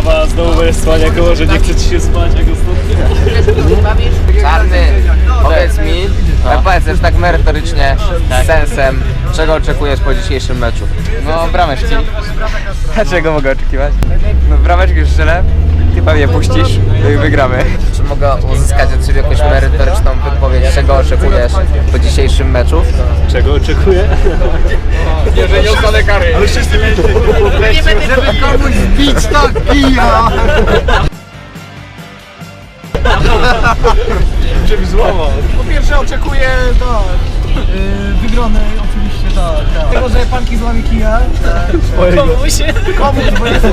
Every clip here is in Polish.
Ciawa znowu będziesz spać jako, że nie chce ci się spać jak ostatnio. Czarny, powiedz mi, no. powiedz już tak merytorycznie, z sensem, czego oczekujesz po dzisiejszym meczu? No brameczki. A czego mogę oczekiwać? No brameczki już strzelę, ty pewnie puścisz, no i wygramy. Czy mogę uzyskać od ciebie jakąś merytoryczną wypowiedź, czego oczekujesz po dzisiejszym meczu? Czego oczekuję? Że nie ustanę kary. Ale wszyscy Żeby komuś zbić to kija. czymś złamał. Po pierwsze oczekuję tak, yy, wygranej oczywiście tak, tak. Tego, że panki złamie kija. Komuś. Komuś, bo jest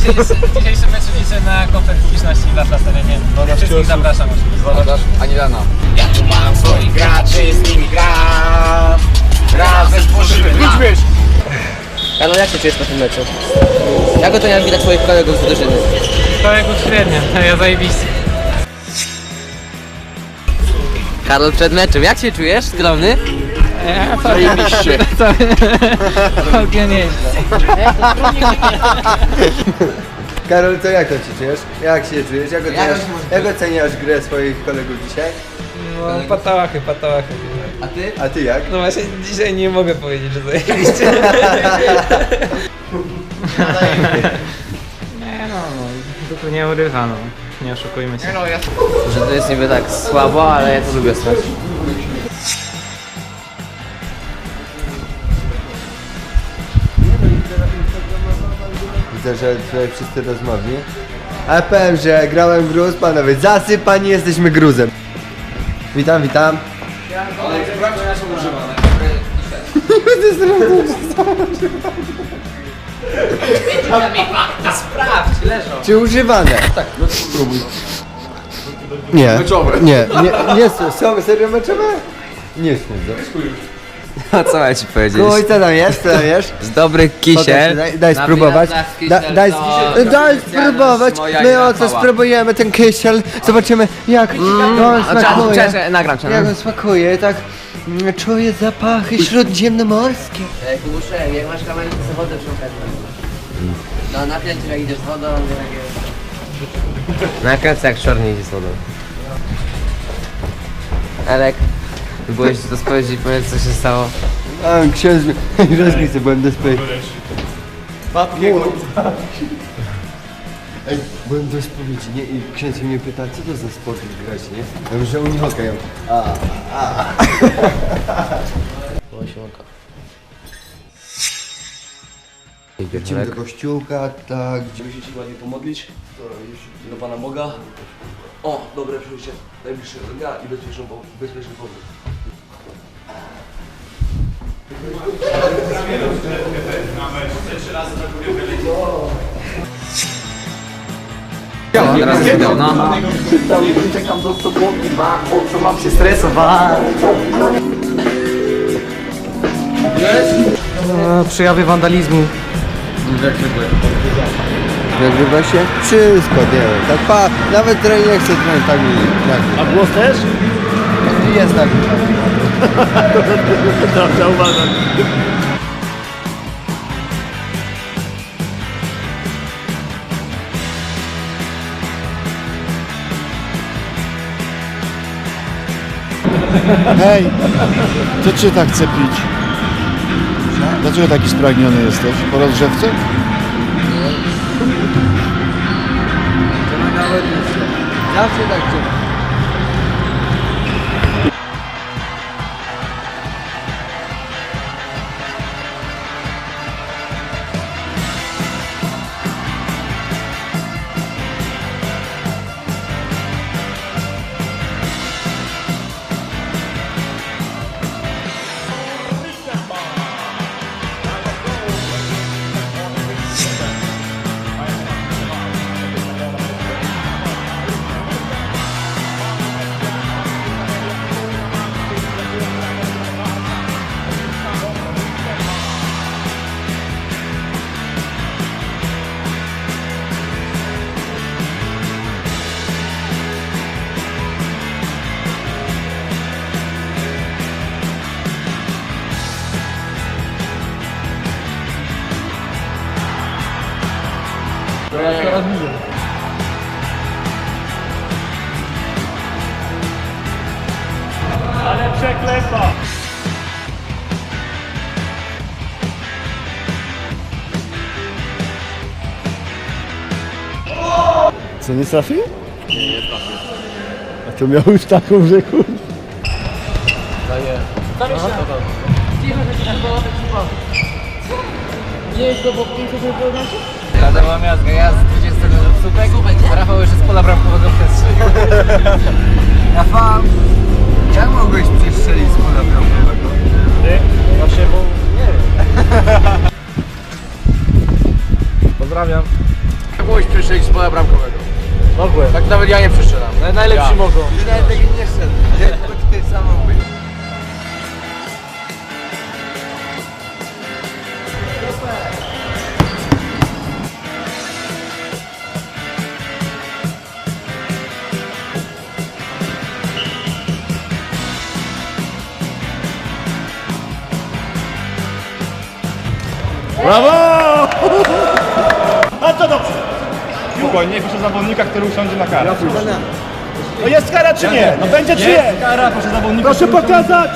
W dzisiejszym meczu liczę na komplet publiczności w Atlas Arenie. Wszystkich zapraszam oczywiście. Ani Lana. Ja tu mam swoich graczy, z nimi gram. Razem tworzymy plan. Karol, jak się czujesz po tym meczu? Jak oceniasz widać swoich kolegów z drużyny? Kolegów średnio, ja zajebiście. Karol, przed meczem, jak się czujesz? Skromny? Zajebiście. Całkiem nieźle. Karol, to jak to ci czujesz? Jak się czujesz? Jak oceniasz, jak oceniasz grę swoich kolegów dzisiaj? No, patałachy, patałachy. A ty? A ty jak? No właśnie dzisiaj nie mogę powiedzieć, że zajebiście. nie no, no, to nie urywa, no. Nie oszukujmy się. Że to jest niby tak słabo, ale ja to lubię stać. Że tutaj wszyscy rozmowni. A powiem, że grałem gruz, panowie, zasypani jesteśmy gruzem. Witam, witam. Sprawdź, leżą. Czy używane? Tak, no spróbuj. Nie. Meczowe. Nie, nie, nie są, są serio meczowe? Nie śmierdzą. A co ja ci powiedzieć? Kuj, co tam jest, co tam jest? Z dobrych Pokaż kisiel. Daj, daj spróbować. Da, kisiel daj, to daj specjalność spróbować. moja i My oto Rafała. spróbujemy ten kysiel. Zobaczymy jak on czas, smakuje. nagram cię. Jak No. on smakuje, tak mm, czuję zapachy śródziemnomorskie. Ej, Kubusze, jak masz kamerę, to wodę szukać. No nakręć jak idziesz z wodą, nie takie... Nakręcę jak czarny idzie z wodą. Elek, byłeś do spowiedzi, powiedz co się stało. A ksiądz, rozbij sobie byłem do swojej. Ej, byłem do spowiedzi, nie? I ksiądz mnie pyta, co to za sport grać, nie? Ja mówię, że unihokeją. A, a. Idziemy do kościółka, tak, gdzie... Musicie się ładnie pomodlić do Pana Boga. O, dobre przejście najbliższego dnia i bezpieczną, po- bezpieczny powrót. Teraz wideo, no. Przejawy wandalizmu. Nagrywa się? Wszystko, nie wiem, tak pa, nawet trening chce trening tak mi nagrywa. A głos też? Jest nagrywany. Dobrze, uważam. Hej, co cię tak chce pić? Dlaczego taki spragniony jesteś? Po rozgrzewce? Zawsze tak cię. Przeklepa! Co, nie trafił? Nie, nie trafił. A to miał już taką, że kur... Rada była miazga, ja z 20 słupek, Rafał już z pola bramkowego przez 3. Rafał, jak mogłeś przestrzelić z pola bramkowego? Ty? Właśnie, bo... Pozdrawiam. Jak mogłeś przestrzelić z pola bramkowego? Mogłem. Tak nawet ja nie przestrzelam. Najlepsi mogą. Ty nawet nie. Bo ty sam mówisz. Brawo! A to dobrze. Spokojnie, proszę zawodnika, który usiądzie na karę. No jest kara czy nie? No będzie czy nie? kara, proszę zawodnika. Proszę pokazać!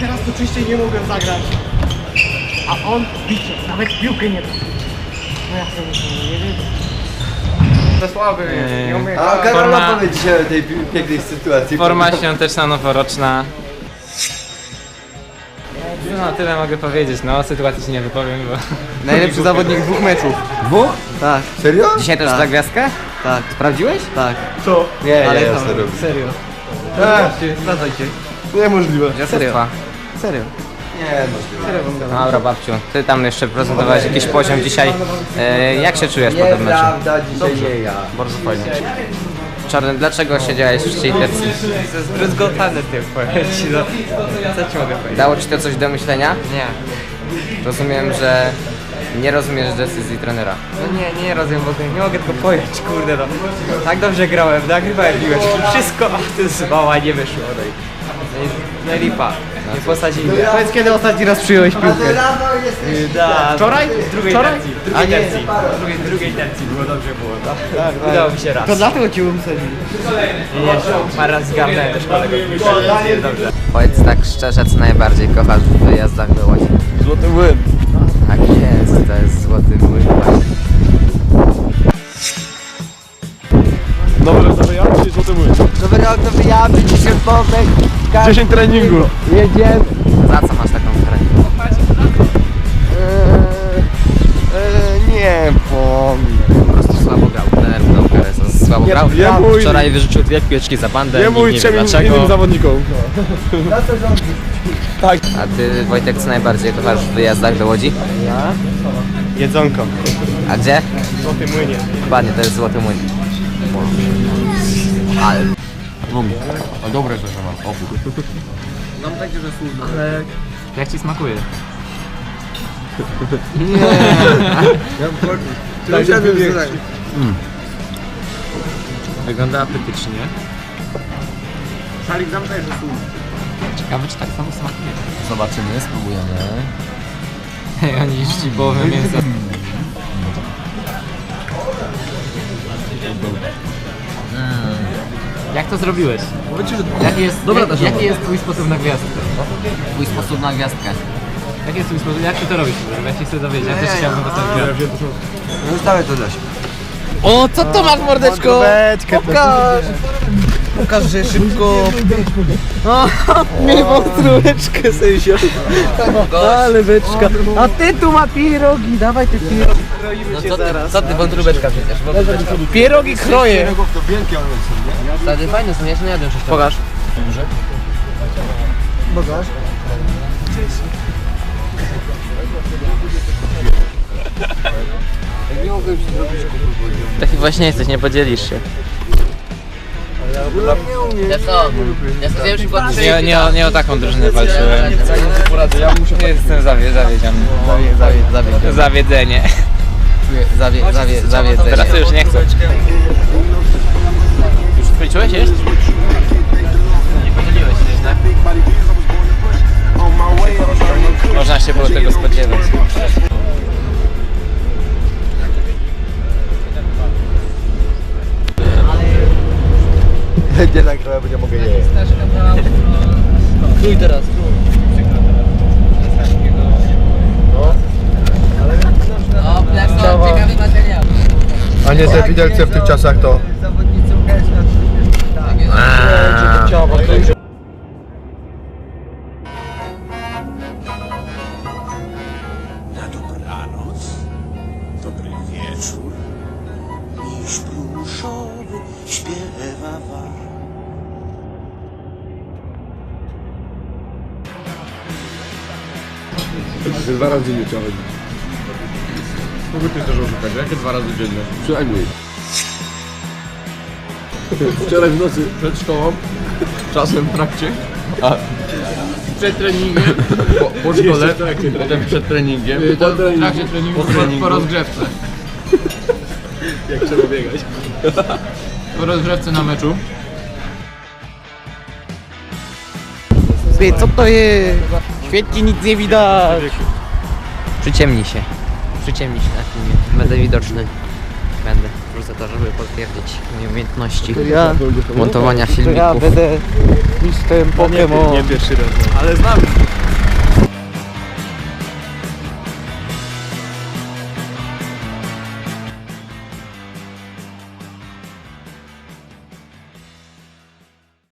Teraz oczywiście nie mogłem zagrać. A on bicie, nawet piłkę nie trafił. No ja sobie nie wiem. To słaby, nie umie. A Karola Forma- powie dzisiaj o tej pi- pięknej sytuacji. Forma świąteczna, noworoczna. No tyle mogę powiedzieć, no o sytuacji się nie wypowiem, bo... Najlepszy zawodnik dwóch meczów. Dwóch? Tak. Serio? Dzisiaj też tak. za gwiazdkę? Tak. Sprawdziłeś? Tak. Co? Nie, Ale nie, ja co? serio. Serio. Tak, zgadzajcie. Niemożliwe. Serio. Serio. Nie, możliwe. Dobra babciu, ty tam jeszcze prezentowałeś jakiś poziom dzisiaj. E, jak się czujesz po tym meczu? Nieprawda, dzisiaj nie ja. Bardzo fajnie. Czarny, dlaczego siedziałeś w tercji? Zdruzgotany ty powiem ci, no. Co ci mogę powiedzieć? Dało ci to coś do myślenia? Nie. Rozumiem, że nie rozumiesz decyzji trenera. No nie, nie rozumiem ogóle, nie mogę tego pojąć, kurde no. Tak dobrze grałem, nagrywałem piłeczki, wszystko, a ty zwała nie wyszło. No i, no i, lipa, nie posadzili. Powiedz kiedy ostatni raz przyjąłeś piłkę? Rano jesteś... Da, Wczoraj? W drugiej Wczoraj? tercji, w drugiej tercji, w drugiej, drugiej tercji było dobrze było, no. Tak, Udało mi się raz. To dlatego cię umsadzili. I jeszcze parę razy zgarnąłem też kolegów, jest dobrze. Powiedz tak szczerze, co najbardziej kochasz w wyjazdach do Łodzi. Złoty młyn. Tak jest, to jest złoty mój właśnie. Nowy rok ja, czyli złoty młyn. Nowy rok, nowy ja, będzie się powek. 10 treningu. Jedziemy. Za co masz taką grę? Eee, nie pomnę. Po prostu słabo grał. Trener karę za słabo grał. nie mój- Wczoraj wyrzucił dwie piłeczki za bandę. Nie nikt mój wie trzem innym dlaczego. zawodnikom. A ty Wojtek co najbardziej kochasz w wyjazdach do Łodzi? Jedzonko. A gdzie? Złoty młynie. Dokładnie, to jest Złoty Młyn. Ale Jak ci smakuje? Ja usiadłem tutaj. Wygląda apetycznie. Ciekawe czy tak samo smakuje. zobaczymy, spróbujemy. Oni już ci połowę mięsa. Jak to zrobiłeś? Jaki jest, jak, jaki jest twój sposób na gwiazdkę? Twój sposób na gwiazdkę. Jaki jest twój sposób? Jak ty to robisz? Ja się chcę dowiedzieć, ja też chciałbym postawić gwiazdkę. Zostawię to dla siebie. O, co to masz mordeczko? Pokaż! Pokaż, że szybko. Nie wątrółeczkę sędzio. Ale beczka. A ty tu ma pierogi, dawaj te pierogi. No co ty, co ty wątróbeczka przecież? Pierogi kroję. To wielkie one są, nie? Fajne są, ja jeszcze nie jadłem Pokaż. Pokaż. Taki właśnie jesteś, nie podzielisz się. Ja co? Ja już przykład Nie, nie, o- nie o taką drużynę walczyłem. Ja muszę Jestem zawie, zawiedziony. zawie, zawie, Zawiedzenie. zawie, zawie, zawie, Teraz to już nie chcę. Już skończyłeś jeść? Nie podzieliłeś się, tak? Można się było tego spodziewać. Będzie nagrane, bo nie mogę jeść. Krój teraz, krój. No. Ciekawe. ciekawy materiał. A nie te widelce w tych czasach to... Zawodnicy Tak Dwa razy dziennie trzeba chodzić. Kogo ty chcesz oszukać? Jakie dwa razy dziennie? Przynajmniej. Wczoraj w nocy przed szkołą, czasem w trakcie, a przed treningiem, po, po szkole, potem przed treningiem, po, w trakcie treningu, po, treningu. po rozgrzewce. Jak trzeba biegać. Po rozgrzewce na meczu. Ty, co to jest? Świeci nic nie widać. Przyciemni się. Przyciemni się na filmie. Będę widoczny. Będę. Wrócę to, żeby potwierdzić moje umiejętności Ja, montowania to ja filmików. będę mistrzem Pokémon. Nie pierwszy raz. Ale znam